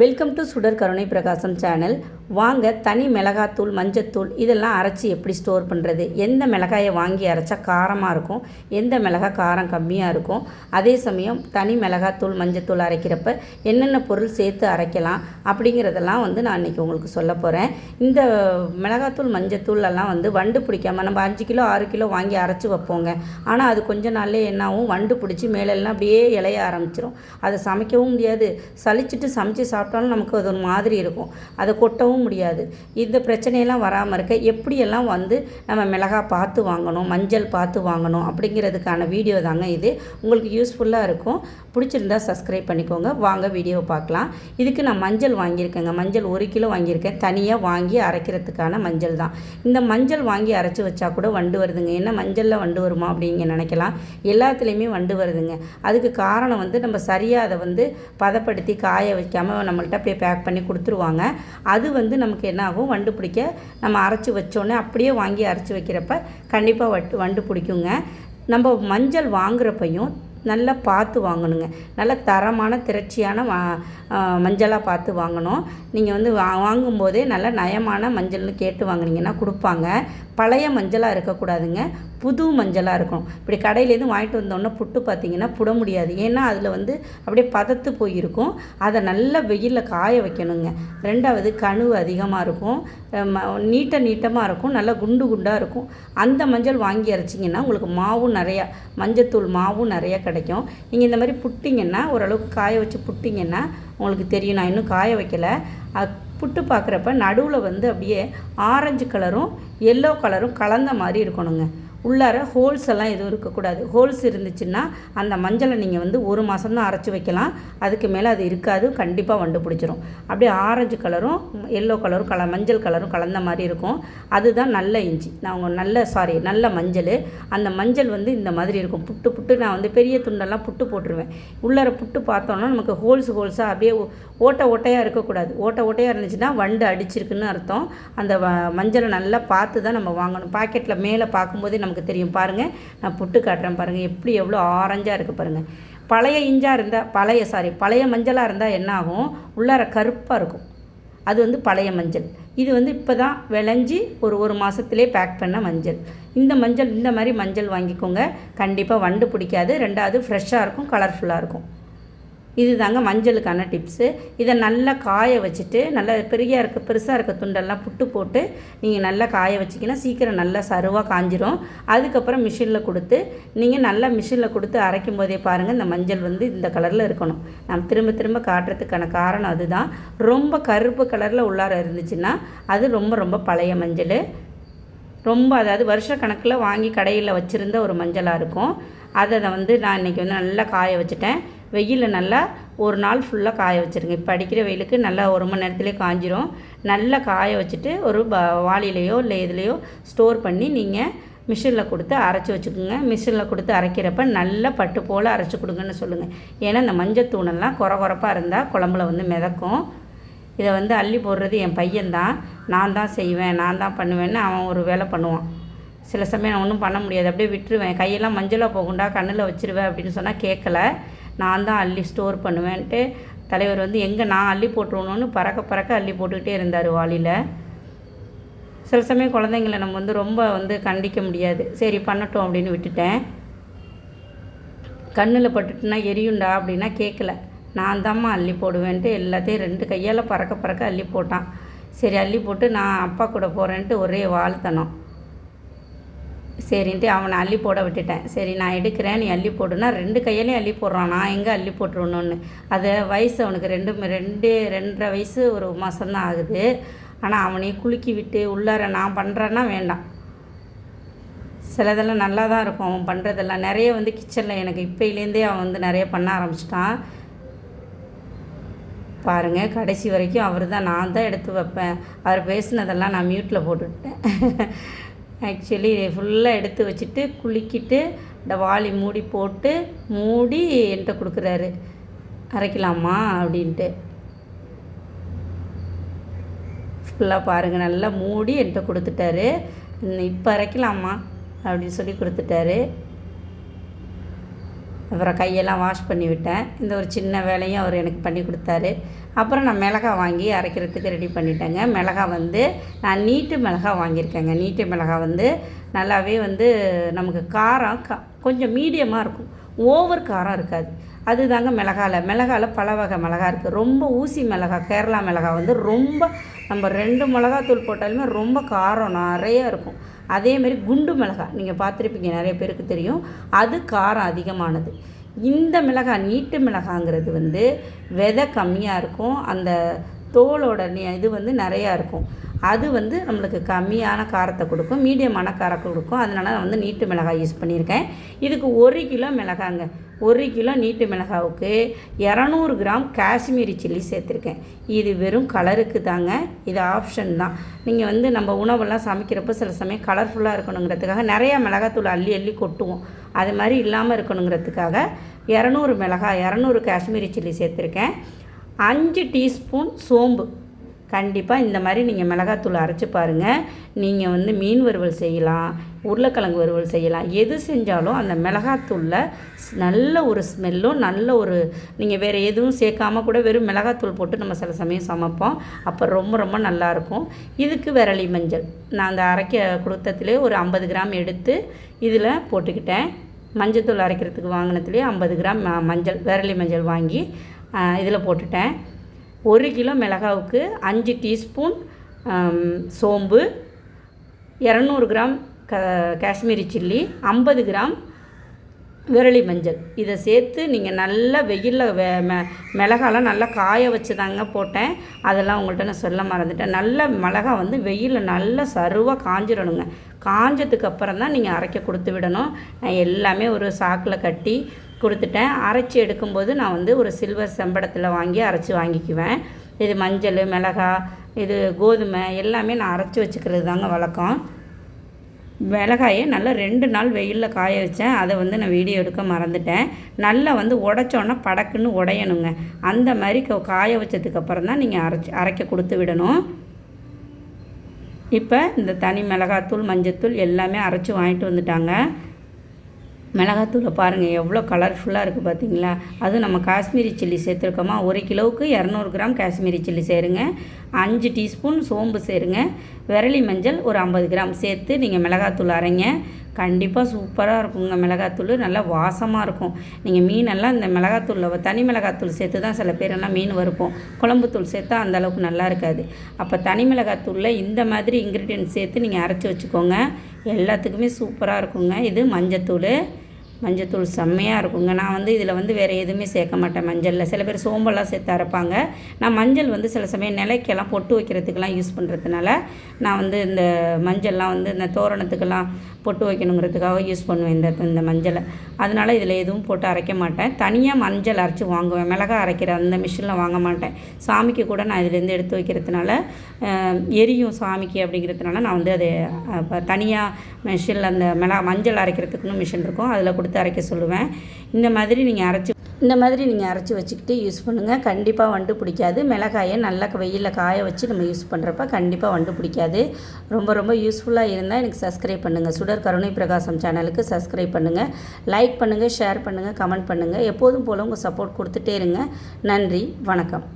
Welcome to சுடர் கருணை பிரகாசம் சேனல் வாங்க தனி மிளகாத்தூள் மஞ்சத்தூள் இதெல்லாம் அரைச்சி எப்படி ஸ்டோர் பண்ணுறது எந்த மிளகாயை வாங்கி அரைச்சா காரமாக இருக்கும்? எந்த மிளகாய் காரம் கம்மியாக இருக்கும்? அதே சமயம் தனி மிளகாத்தூள் மஞ்சத்தூள் அரைக்கிறப்ப என்னென்ன பொருள் சேர்த்து அரைக்கலாம் அப்படிங்கிறதெல்லாம் வந்து நான் இன்றைக்கி உங்களுக்கு சொல்ல போகிறேன் இந்த மிளகாத்தூள் மஞ்சத்தூள் எல்லாம் வந்து வண்டு பிடிக்காம நம்ம அஞ்சு கிலோ ஆறு கிலோ வாங்கி அரைச்சி வைப்போங்க. ஆனால் அது கொஞ்ச நாள்லேயே என்னாகும்? வண்டு பிடிச்சி மேலெல்லாம் அப்படியே இலைய ஆரம்பிச்சிரும். அதை சமைக்கவும் முடியாது. சலிச்சிட்டு சமைச்சு சாப்பிட்டாலும் நமக்கு அது ஒரு மாதிரி இருக்கும். அதை கொட்டவும் முடியாது. இந்த பிரச்சனையெல்லாம் வராமல் இருக்க எப்படியெல்லாம் வந்து நம்ம மிளகாய் பார்த்து வாங்கணும் மஞ்சள் பார்த்து வாங்கணும் அப்படிங்கிறதுக்கான வீடியோ தாங்க இது. உங்களுக்கு யூஸ்ஃபுல்லாக இருக்கும். பிடிச்சிருந்தா சப்ஸ்கிரைப் பண்ணிக்கோங்க. வாங்க வீடியோவை பார்க்கலாம். இதுக்கு நான் மஞ்சள் வாங்கியிருக்கேங்க. மஞ்சள் ஒரு கிலோ வாங்கியிருக்கேன். தனியாக வாங்கி அரைக்கிறதுக்கான மஞ்சள் தான். இந்த மஞ்சள் வாங்கி அரைச்சி வச்சா கூட வண்டு வருதுங்க. என்ன மஞ்சளில் வண்டு வருமா அப்படிங்க நினைக்கலாம். எல்லாத்துலேயுமே வண்டு வருதுங்க. அதுக்கு காரணம் வந்து நம்ம சரியாக அதை வந்து பதப்படுத்தி காய வைக்காமல் நம்மள்ட்ட அப்படியே பேக் பண்ணி கொடுத்துருவாங்க. அது வந்து நமக்கு என்ன ஆகும்? வண்டு பிடிக்க நம்ம அரைச்சி வச்சோன்னே அப்படியே வாங்கி அரைச்சி வைக்கிறப்ப கண்டிப்பாக வட்டு வண்டு பிடிக்குங்க. நம்ம மஞ்சள் வாங்குறப்பையும் நல்லா பார்த்து வாங்கணுங்க. நல்ல தரமான திரட்சியான மஞ்சளாக பார்த்து வாங்கணும். நீங்கள் வந்து வா வாங்கும்போதே நல்ல நயமான மஞ்சள்னு கேட்டு வாங்கினீங்கன்னா கொடுப்பாங்க. பழைய மஞ்சளாக இருக்கக்கூடாதுங்க. புது மஞ்சளாக இருக்கும். இப்படி கடையிலேருந்து வாங்கிட்டு வந்தோடனே புட்டு பார்த்தீங்கன்னா புட முடியாது. ஏன்னா அதில் வந்து அப்படியே பதத்து போயிருக்கும். அதை நல்லா வெயிலில் காய வைக்கணுங்க. ரெண்டாவது கணுவு அதிகமாக இருக்கும். நீட்ட நீட்டமாக இருக்கும். நல்லா குண்டு குண்டாக இருக்கும். அந்த மஞ்சள் வாங்கி அரைச்சிங்கன்னா உங்களுக்கு மாவும் நிறையா மஞ்சத்தூள் மாவும் நிறையா கிடைக்கும். நீங்கள் இந்த மாதிரி புட்டிங்கன்னா ஓரளவுக்கு காய வச்சு புட்டிங்கன்னா உங்களுக்கு தெரியும். நான் இன்னும் காய வைக்கல. புட்டு பார்க்குறப்ப நடுவில் வந்து அப்படியே ஆரஞ்சு கலரும் எல்லோ கலரும் கலந்த மாதிரி இருக்கணுங்க. உள்ளார ஹோல்ஸ் எல்லாம் எதுவும் இருக்கக்கூடாது. ஹோல்ஸ் இருந்துச்சுன்னா அந்த மஞ்சளை நீங்கள் வந்து ஒரு மாதம் தான் அரைச்சி வைக்கலாம். அதுக்கு மேலே அது இருக்காது. கண்டிப்பாக வண்டு பிடிச்சிரும். அப்படியே ஆரஞ்சு கலரும் எல்லோ கலரும் கல மஞ்சள் கலரும் கலந்த மாதிரி இருக்கும். அதுதான் நல்ல இஞ்சி. நான் உங்கள் நல்ல சாரி நல்ல மஞ்சள். அந்த மஞ்சள் வந்து இந்த மாதிரி இருக்கும். புட்டு புட்டு நான் வந்து பெரிய துண்டெல்லாம் புட்டு போட்டுருவேன். உள்ளார புட்டு பார்த்தோன்னா நமக்கு ஹோல்ஸ் ஹோல்ஸாக அப்படியே ஓட்டை ஓட்டையாக இருக்கக்கூடாது. ஓட்டை ஓட்டையாக இருந்துச்சுன்னா வண்டு அடிச்சிருக்குன்னு அர்த்தம். அந்த மஞ்சளை நல்லா பார்த்து தான் நம்ம வாங்கணும். பாக்கெட்டில் மேலே பார்க்கும்போதே நமக்கு உங்களுக்கு தெரியும். பாருங்கள் நான் புட்டு காட்டுறேன் பாருங்கள் எப்படி எவ்வளோ ஆரஞ்சாக இருக்குது பாருங்கள் பழைய இஞ்சாக இருந்தால் பழைய சாரி பழைய மஞ்சளாக இருந்தால் என்ன ஆகும்? உள்ளார கருப்பாக இருக்கும். அது வந்து பழைய மஞ்சள். இது வந்து இப்போ தான் விளைஞ்சி ஒரு ஒரு மாதத்துலேயே பேக் பண்ண மஞ்சள். இந்த மஞ்சள் இந்த மாதிரி மஞ்சள் வாங்கிக்கோங்க. கண்டிப்பாக வண்டு பிடிக்காது. ரெண்டாவது ஃப்ரெஷ்ஷாக இருக்கும் கலர்ஃபுல்லாக இருக்கும். இது தாங்க மஞ்சளுக்கான டிப்ஸு. இதை நல்லா காய வச்சுட்டு நல்லா பெரிய இருக்க பெருசாக இருக்க துண்டெல்லாம் புட்டு போட்டு நீங்கள் நல்லா காய வச்சிங்கன்னா சீக்கிரம் நல்லா சருவாக காஞ்சிரும். அதுக்கப்புறம் மிஷினில் கொடுத்து நீங்கள் நல்லா மிஷினில் கொடுத்து அரைக்கும் போதே பாருங்கள் இந்த மஞ்சள் வந்து இந்த கலரில் இருக்கணும். நம்ம திரும்ப திரும்ப காட்டுறதுக்கான காரணம் அதுதான். ரொம்ப கருப்பு கலரில் உள்ளார இருந்துச்சுன்னா அது ரொம்ப ரொம்ப பழைய மஞ்சள். ரொம்ப அதாவது வருஷ கணக்கில் வாங்கி கடையில் வச்சுருந்த ஒரு மஞ்சளாக இருக்கும். அதை வந்து நான் இன்றைக்கி வந்து நல்லா காய வச்சுட்டேன். வெயிலில் நல்லா ஒரு நாள் ஃபுல்லாக காய வச்சுருங்க. இப்போ அடிக்கிற வெயிலுக்கு நல்லா ஒரு மணி நேரத்துலேயே காஞ்சிரும். நல்லா காய வச்சுட்டு ஒரு ப வாளிலேயோ இல்லை இதுலேயோ ஸ்டோர் பண்ணி நீங்கள் மிஷினில் கொடுத்து அரைச்சி வச்சுக்கோங்க. மிஷினில் கொடுத்து அரைக்கிறப்ப நல்லா பட்டு போல் அரைச்சி கொடுங்கன்னு சொல்லுங்கள் ஏன்னா இந்த மஞ்சத்தூணெல்லாம் குறை குறப்பாக இருந்தால் குழம்புல வந்து மிதக்கும். இதை வந்து அள்ளி போடுறது என் பையன்தான். நான் தான் செய்வேன் நான் தான் பண்ணுவேன்னு அவன் ஒரு வேலை பண்ணுவான். சில சமயம் நான் ஒன்றும் பண்ண முடியாது. அப்படியே விட்டுருவேன். கையெல்லாம் மஞ்சளாக போகுண்டா கண்ணில் வச்சுருவேன் அப்படின்னு சொன்னால் கேட்கல நான் தான் அள்ளி ஸ்டோர் பண்ணுவேன்ட்டு. தலைவர் வந்து எங்கே நான் அள்ளி போட்டுருணுன்னு பறக்க பறக்க அள்ளி போட்டுக்கிட்டே இருந்தார் வாளியில் சில சமயம் குழந்தைங்கள நம்ம வந்து ரொம்ப வந்து கண்டிக்க முடியாது. சரி பண்ணட்டும் அப்படின்னு விட்டுட்டேன். கண்ணில் பட்டுட்டுனா எரியுண்டா அப்படின்னா கேட்கல நான் தாம்மா அள்ளி போடுவேன்ட்டு எல்லாத்தையும் ரெண்டு கையால் பறக்க பறக்க அள்ளி போட்டான். சரி அள்ளி போட்டு நான் அப்பா கூட போகிறேன்ட்டு ஒரே வாழ்த்தனம் சரின்ட்டு அவனை அள்ளி போட விட்டுட்டேன். சரி நான் எடுக்கிறேன் நீ அள்ளி போடுனா ரெண்டு கையிலையும் அள்ளி போடுறான். நான் எங்கே அள்ளி போட்டுருணுன்னு அது வயசு அவனுக்கு ரெண்டு ரெண்டு ரெண்டரை வயசு ஒரு மாதம்தான் ஆகுது. ஆனால் அவனையும் குலுக்கி விட்டு உள்ளார நான் பண்ணுறேன்னா வேண்டாம். சிலதெல்லாம் நல்லா தான் இருக்கும் அவன் பண்ணுறதெல்லாம் நிறைய வந்து கிச்சனில் எனக்கு இப்போலேருந்தே அவன் வந்து நிறைய பண்ண ஆரம்பிச்சிட்டான். பாருங்கள் கடைசி வரைக்கும் அவர் தான் நான் தான் எடுத்து வைப்பேன். அவர் பேசினதெல்லாம் நான் மியூட்டில் போட்டுவிட்டேன் ஆக்சுவலி ஃபுல்லாக எடுத்து வச்சுட்டு குளிக்கிட்டு இந்த வாளி மூடி போட்டு மூடி என்கிட்ட கொடுக்குறாரு. அரைக்கலாமா? அப்படின்ட்டு. ஃபுல்லாக பாருங்கள் நல்லா மூடி என்கிட்ட கொடுத்துட்டாரு. இப்போ அரைக்கலாமா? அப்படின்னு சொல்லி கொடுத்துட்டாரு. அப்புறம் கையெல்லாம் வாஷ் பண்ணி விட்டேன். இந்த ஒரு சின்ன வேலையும் அவர் எனக்கு பண்ணி கொடுத்தாரு. அப்புறம் நான் மிளகா வாங்கி அரைக்கிறதுக்கு ரெடி பண்ணிட்டேங்க. மிளகா வந்து நான் நீட்டு மிளகா வாங்கியிருக்கேங்க. நீட்டு மிளகா வந்து நல்லாவே வந்து நமக்கு காரம் க கொஞ்சம் மீடியமாக இருக்கும். ஓவர் காரம் இருக்காது. அதுதாங்க மிளகாவில் மிளகால பல வகை மிளகா இருக்குது ரொம்ப ஊசி மிளகா கேரளா மிளகா வந்து ரொம்ப நம்ம ரெண்டு மிளகாத்தூள் போட்டாலுமே ரொம்ப காரம் நிறைய இருக்கும். அதேமாரி குண்டு மிளகா நீங்கள் பார்த்துருப்பீங்க நிறைய பேருக்கு தெரியும். அது காரம் அதிகமானது. இந்த மிளகாய் நீட்டு மிளகாங்கிறது வந்து விதை கம்மியாக இருக்கும். அந்த தோலோட நி- இது வந்து நிறையா இருக்கும். அது வந்து நம்மளுக்கு கம்மியான காரத்தை கொடுக்கும் மீடியமான காரத்தை கொடுக்கும். அதனால நான் வந்து நீட்டு மிளகாய் யூஸ் பண்ணியிருக்கேன். இதுக்கு ஒரு கிலோ மிளகாங்க. ஒரு கிலோ நீட்டு மிளகாவுக்கு இரநூறு கிராம் காஷ்மீரி சில்லி சேர்த்துருக்கேன். இது வெறும் கலருக்கு தாங்க இது ஆப்ஷன் தான். நீங்கள் வந்து நம்ம உணவெல்லாம் சமைக்கிறப்ப சில சமயம் கலர்ஃபுல்லாக இருக்கணுங்கிறதுக்காக நிறையா மிளகாத்தூள் அள்ளி அள்ளி கொட்டுவோம். அது மாதிரி இல்லாமல் இருக்கணுங்கிறதுக்காக இரநூறு மிளகாய் இரநூறு காஷ்மீரி சில்லி சேர்த்துருக்கேன். அஞ்சு டீஸ்பூன் சோம்பு. கண்டிப்பாக இந்த மாதிரி நீங்கள் மிளகாத்தூள் அரைச்சி பாருங்கள் நீங்கள் வந்து மீன் வறுவல் செய்யலாம் உருளைக்கிழங்கு வறுவல் செய்யலாம். எது செஞ்சாலும் அந்த மிளகாத்தூளில் ஸ்- நல்ல ஒரு ஸ்மெல்லும் நல்ல ஒரு நீங்கள் வேறு எதுவும் சேர்க்காம கூட வெறும் மிளகாத்தூள் போட்டு நம்ம சில சமயம் சமைப்போம். அப்போ ரொம்ப ரொம்ப நல்லாயிருக்கும் இதுக்கு விரலி மஞ்சள். நான் அந்த அரைக்க கொடுத்ததுலேயே ஒரு ஐம்பது கிராம் எடுத்து இதில் போட்டுக்கிட்டேன். மஞ்சத்தூள் அரைக்கிறதுக்கு வாங்கினதுலேயே ஐம்பது கிராம் ம- மஞ்சள் விரலி மஞ்சள் வாங்கி இதில் போட்டுட்டேன். ஒரு கிலோ மிளகாவுக்கு அஞ்சு டீஸ்பூன் சோம்பு இரநூறு கிராம் க காஷ்மீரி சில்லி ஐம்பது கிராம் விரலி மஞ்சள். இதை சேர்த்து நீங்கள் நல்லா வெயிலில் வெ மெ மிளகாலாம் நல்லா காய வச்சு தாங்க போட்டேன். அதெல்லாம் உங்கள்கிட்ட நான் சொல்ல மறந்துட்டேன். நல்ல மிளகா வந்து வெயிலில் நல்லா சருவாக காஞ்சிடணுங்க. காஞ்சதுக்கு அப்புறம் தான் நீங்கள் அரைக்க கொடுத்து விடணும். நான் எல்லாமே ஒரு சாக்கில் கட்டி கொடுத்துட்டேன். அரைச்சி எடுக்கும்போது நான் வந்து ஒரு சில்வர் செம்படத்தில் வாங்கி அரைச்சி வாங்கிக்குவேன். இது மஞ்சள் மிளகா இது கோதுமை எல்லாமே நான் அரைச்சி வச்சுக்கிறது தாங்க வழக்கம். மிளகாயை நல்லா ரெண்டு நாள் வெயிலில் காய வச்சேன். அதை வந்து நான் வீடியோ எடுக்க மறந்துட்டேன். நல்லா வந்து உடச்சோன்னா படக்குன்னு உடையணுங்க. அந்த மாதிரி க- காய வச்சதுக்கப்புறம் தான் நீங்கள் அரைச்சி அரைக்க கொடுத்து விடணும். இப்போ இந்த தனி மிளகாத்தூள் மஞ்சத்தூள் எல்லாமே அரைச்சி வாங்கிட்டு வந்துட்டாங்க. மிளகாத்தூளை பாருங்கள் எவ்வளோ கலர்ஃபுல்லாக இருக்குது பார்த்தீங்களா? அதுவும் நம்ம காஷ்மீரி சில்லி சேர்த்துருக்கோமா? ஒரு கிலோவுக்கு இரநூறு கிராம் காஷ்மீரி சில்லி சேருங்க. அஞ்சு டீஸ்பூன் சோம்பு சேருங்க. விரலி மஞ்சள் ஒரு ஐம்பது கிராம் சேர்த்து நீங்கள் மிளகாத்தூள் அரைங்க. கண்டிப்பாக சூப்பராக இருக்குங்க மிளகாத்தூள். நல்லா வாசமாக இருக்கும். நீங்கள் மீனெல்லாம் இந்த மிளகாத்தூளில் தனி மிளகாத்தூள் சேர்த்து தான் சில பேரெல்லாம் மீன் வறுப்போம். குழம்புத்தூள் சேர்த்தா அந்தளவுக்கு நல்லா இருக்காது. அப்போ தனி மிளகாத்தூளில் இந்த மாதிரி இன்க்ரீடியன்ட் சேர்த்து நீங்கள் அரைச்சி வச்சுக்கோங்க. எல்லாத்துக்குமே சூப்பராக இருக்குங்க. இது மஞ்சத்தூள். மஞ்சத்தூள் செம்மையாக இருக்குங்க. நான் வந்து இதில் வந்து வேறு எதுவுமே சேர்க்க மாட்டேன் மஞ்சளில். சில பேர் சோம்பெல்லாம் சேர்த்து அரைப்பாங்க. நான் மஞ்சள் வந்து சில சமயம் நிலைக்கெல்லாம் பொட்டு வைக்கிறதுக்கெல்லாம் யூஸ் பண்ணுறதுனால நான் வந்து இந்த மஞ்சள்லாம் வந்து இந்த தோரணத்துக்கெல்லாம் பொட்டு வைக்கணுங்கிறதுக்காக யூஸ் பண்ணுவேன் இந்த இந்த மஞ்சளை. அதனால் இதில் எதுவும் போட்டு அரைக்க மாட்டேன். தனியாக மஞ்சள் அரைச்சி வாங்குவேன். மிளகா அரைக்கிற அந்த மிஷினில் வாங்க மாட்டேன். சாமிக்கு கூட நான் இதுலேருந்து எடுத்து வைக்கிறதுனால எரியும் சாமிக்கு அப்படிங்கிறதுனால நான் வந்து அதை தனியாக மிஷினில் அந்த மிளகா மஞ்சள் அரைக்கிறதுக்குன்னு மிஷின் இருக்கும். அதில் கொடுத்து அரைக்க சொல்லுவேன். இந்த மாதிரி நீங்கள் அரைச்சி இந்த மாதிரி நீங்கள் அரைச்சி வச்சுக்கிட்டு யூஸ் பண்ணுங்கள் கண்டிப்பாக வண்டு பிடிக்காது. மிளகாயை நல்லா வெயிலில் காய வச்சு நம்ம யூஸ் பண்ணுறப்ப கண்டிப்பாக வண்டு பிடிக்காது. ரொம்ப ரொம்ப யூஸ்ஃபுல்லாக இருந்தால் எனக்கு சப்ஸ்கிரைப் பண்ணுங்கள் சுடர் கருணை பிரகாசம் சேனலுக்கு சப்ஸ்கிரைப் பண்ணுங்கள் லைக் பண்ணுங்கள் ஷேர் பண்ணுங்கள் கமெண்ட் பண்ணுங்கள் எப்போதும் போல் உங்கள் சப்போர்ட் கொடுத்துட்டே இருங்க. நன்றி வணக்கம்.